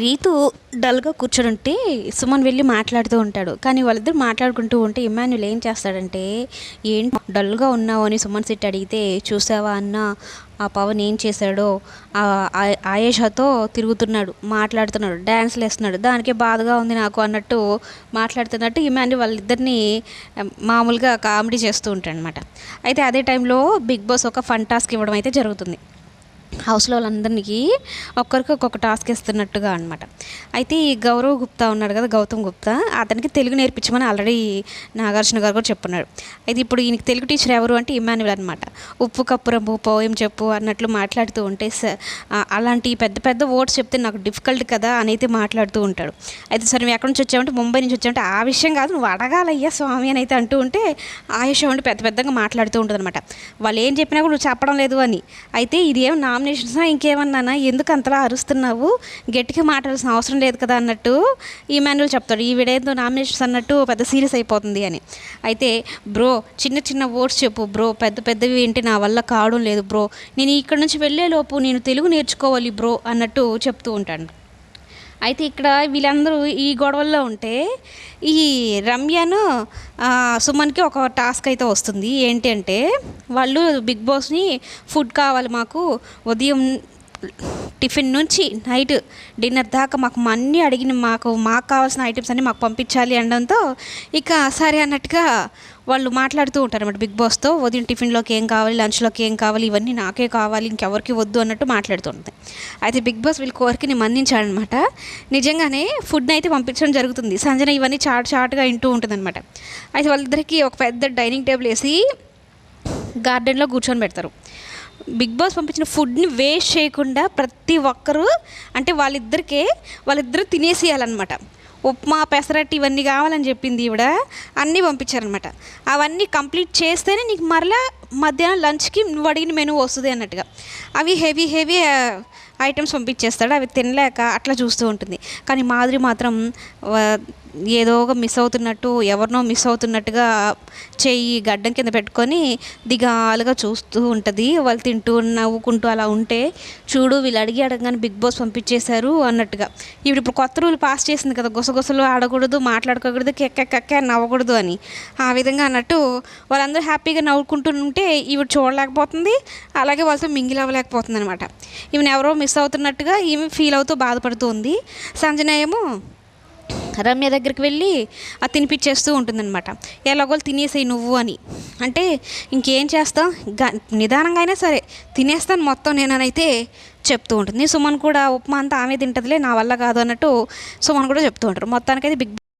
రీతు డల్గా కూర్చొని ఉంటే సుమన్ వెళ్ళి మాట్లాడుతూ ఉంటాడు. కానీ వాళ్ళిద్దరు మాట్లాడుకుంటూ ఉంటే ఇమాన్యుల్ ఏం చేస్తాడంటే ఏంటి డల్గా ఉన్నావు అని సుమన్ సిట్ అడిగితే చూసావా అన్న ఆ పవన్ ఏం చేశాడో? ఆ ఆయేషాతో తిరుగుతున్నాడు మాట్లాడుతున్నాడు డ్యాన్స్లు వేస్తున్నాడు. దానికే బాధగా ఉంది నాకు అన్నట్టు మాట్లాడుతున్నట్టు ఇమాన్యుల్ వాళ్ళిద్దరిని మామూలుగా కామెడీ చేస్తూ ఉంటాడు అనమాట అయితే అదే టైంలో బిగ్ బాస్ ఒక ఫన్ టాస్క్ ఇవ్వడం అయితే జరుగుతుంది. హౌస్లో వాళ్ళందరికీ ఒక్కరికి ఒక్కొక్క టాస్క్ ఇస్తున్నట్టుగా అనమాట అయితే ఈ గౌరవ్ గుప్తా ఉన్నాడు కదా గౌతమ్ గుప్తా అతనికి తెలుగు నేర్పించమని ఆల్రెడీ నాగార్జున గారు కూడా చెప్పున్నాడు అయితే ఇప్పుడు ఈయనకి తెలుగు టీచర్ ఎవరు అంటే ఇమాన్యుల్ అనమాట ఉప్పు కప్పురంపు పోయం చెప్పు అన్నట్లు మాట్లాడుతూ ఉంటే అలాంటి పెద్ద పెద్ద వర్డ్స్ చెప్తే నాకు డిఫికల్ట్ కదా అని అయితే మాట్లాడుతూ ఉంటాడు. అయితే సరే నువ్వు ఎక్కడి నుంచి వచ్చావంటే ముంబై నుంచి వచ్చావంటే ఆ విషయం కాదు నువ్వు అడగాలయ్యా స్వామి అని అయితే అంటూ ఉంటే ఆయుష ఉండి పెద్ద పెద్దగా మాట్లాడుతూ ఉంటుంది అనమాట వాళ్ళు ఏం చెప్పినా కూడా నువ్వు చెప్పడం లేదు అని. అయితే ఇది ఏం నామినేషన్సా ఇంకేమన్నానా? ఎందుకు అంతలా అరుస్తున్నావు? గట్టిగా మాట్లాడాల్సిన అవసరం లేదు కదా అన్నట్టు ఈ మాన్యువల్ చెప్తాడు. ఈ విడేందో నామినేషన్స్ అన్నట్టు పెద్ద సీరియస్ అయిపోతుంది అని. అయితే బ్రో చిన్న చిన్న వర్డ్స్ చెప్పు బ్రో. పెద్ద పెద్దవి ఏంటి? నా వల్ల కావడం లేదు బ్రో. నేను ఇక్కడ నుంచి వెళ్ళే లోపు నేను తెలుగు నేర్చుకోవాలి బ్రో అన్నట్టు చెప్తూ ఉంటాను అయితే ఇక్కడ వీళ్ళందరూ ఈ గొడవల్లో ఉంటే ఈ రమ్యను సుమన్కి ఒక టాస్క్ అయితే వస్తుంది. ఏంటి అంటే వాళ్ళు బిగ్ బాస్ని ఫుడ్ కావాలి మాకు ఉదయం టిఫిన్ నుంచి నైట్ డిన్నర్ దాకా మాకు అన్నీ అడిగిన మాకు మాకు కావాల్సిన ఐటమ్స్ అన్నీ మాకు పంపించాలి అనడంతో ఇక సరే అన్నట్టుగా వాళ్ళు మాట్లాడుతూ ఉంటారు అనమాట బిగ్ బాస్తో ఉదయం టిఫిన్లోకి ఏం కావాలి లంచ్లోకి ఏం కావాలి ఇవన్నీ నాకే కావాలి ఇంకెవరికి వద్దు అన్నట్టు మాట్లాడుతూ ఉంటుంది అయితే బిగ్ బాస్ వీళ్ళ కోరికని మన్నించాడనమాట నిజంగానే ఫుడ్ని అయితే పంపించడం జరుగుతుంది. సంజన ఇవన్నీ చాట్ చాటుగా వింటూ ఉంటుందన్నమాట. అయితే వాళ్ళిద్దరికి ఒక పెద్ద డైనింగ్ టేబుల్ వేసి గార్డెన్లో కూర్చొని పెడతారు. బిగ్ బాస్ పంపించిన ఫుడ్ని వేస్ట్ చేయకుండా ప్రతి ఒక్కరూ అంటే వాళ్ళిద్దరికే వాళ్ళిద్దరూ తినేసేయాలన్నమాట. ఉప్మా పెసరట్టు ఇవన్నీ కావాలని చెప్పింది ఈవిడ అన్నీ పంపించారనమాట అవన్నీ కంప్లీట్ చేస్తేనే నీకు మరలా మధ్యాహ్నం లంచ్కి నువ్వు అడిగిన మెనూ వస్తుంది అన్నట్టుగా. అవి హెవీ హెవీ ఐటమ్స్ పంపించేస్తాడు. అవి తినలేక అట్లా చూస్తూ ఉంటుంది. కానీ మాధురి మాత్రం ఏదో ఒక మిస్ అవుతున్నట్టు ఎవరినో మిస్ అవుతున్నట్టుగా చెయ్యి గడ్డం కింద పెట్టుకొని దిగాలుగా చూస్తూ ఉంటుంది. వాళ్ళు తింటూ నవ్వుకుంటూ అలా ఉంటే చూడు వీళ్ళు అడిగి అడగగానే బిగ్ బాస్ పంపించేశారు అన్నట్టుగా. ఇప్పుడు ఇప్పుడు కొత్త రూల్ పాస్ చేసింది కదా గుసగుసలు ఆడకూడదు మాట్లాడుకోకూడదు కెక్క నవ్వకూడదు అని. ఆ విధంగా అన్నట్టు వాళ్ళందరూ హ్యాపీగా నవ్వుకుంటూ ఉంటే ఇవి చూడలేకపోతుంది. అలాగే వాళ్ళతో మింగిల్ అవ్వలేకపోతుంది అనమాట ఈమెను ఎవరో మిస్ అవుతున్నట్టుగా ఈమె ఫీల్ అవుతూ బాధపడుతూ ఉంది. సంజన ఏమో రమ్య దగ్గరికి వెళ్ళి అది తినిపించేస్తూ ఉంటుందన్నమాట. ఎలాగోలు తినేసేయి నువ్వు అని. అంటే ఇంకేం చేస్తాం? గ నిదానంగా అయినా సరే తినేస్తాను మొత్తం నేననైతే చెప్తూ ఉంటుంది. సుమన్ కూడా ఉప్మా అంతా ఆమె తింటుందిలే నా వల్ల కాదు అన్నట్టు సుమన్ కూడా చెప్తూ ఉంటారు. మొత్తానికైతే బిగ్